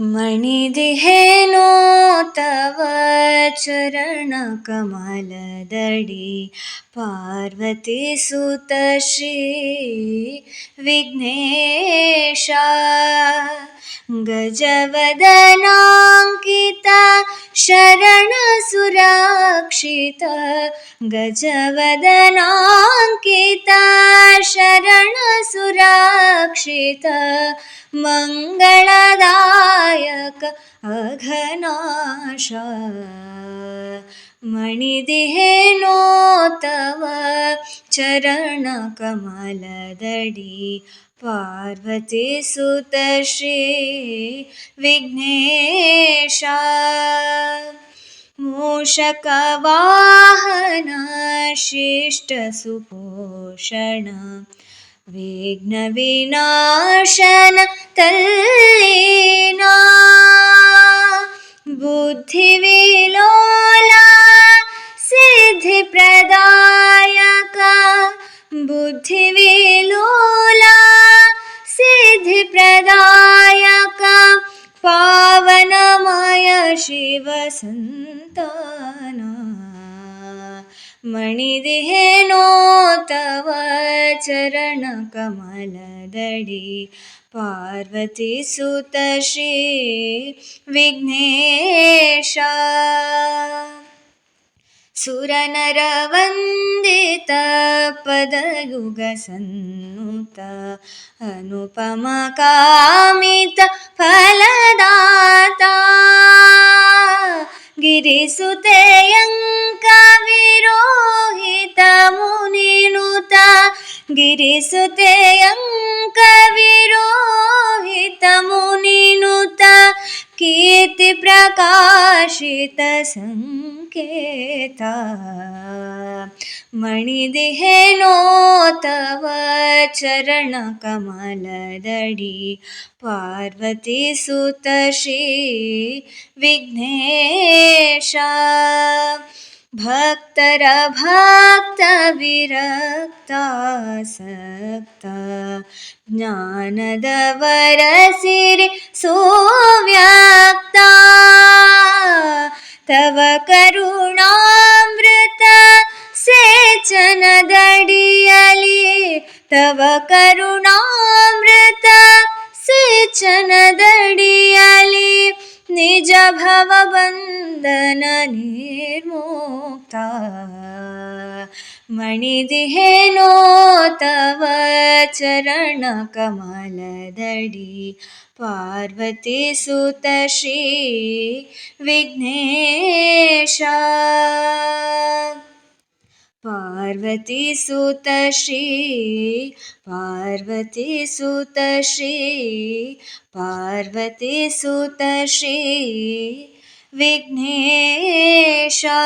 मणिदिहेनो तव चरणकमलदडि पार्वती सुतश्री विघ्नेशा गजवदनाङ्किता शरणसुरक्षित। गजवदनाङ्किता शरणसुरक्षित। मङ्गलदायक अघनाशा मणिदिहेनो तव चरणकमलदडि पार्वती सुतश्री विघ्नेशा। मूषकवाहन शिष्टसुपोषण विघ्नविनाशन तल्लीना सिद्धिप्रदायका बुद्धिविलोला सिद्धिप्रदायका पावनमय शिवसन्ताना। मणिदिहेनो तव चरणकमलदडि पार्वती सुतश्री विघ्नेशा सुरनरवन्दितपदयुगसन्नुत अनुपमकामितफलदाता गिरिसुतेयङ्कविरोहितमुनिनुत गिरिसुतेयङ्कविरोहितमुनिनुत कीर्तिप्रकाशितसङ्केता मणिदिहेनो तव चरणकमलदडि पार्वती सुतश्री विघ्नेशा। भक्तरभक्तविरक्तासक्ता। ज्ञानदवरसिरि सुव्यक्ता तव करुणामृत सेचनदडियलि तव करुणामृत सेचनदडियलि निज भवबन्धन निर्मुक्ता मणिदिहेनो तव चरणकमलदडि पार्वती सुतश्री विघ्नेशा। पार्वती सुतश्री पार्वती सुतश्री पार्वती सुतश्री विघ्नेशा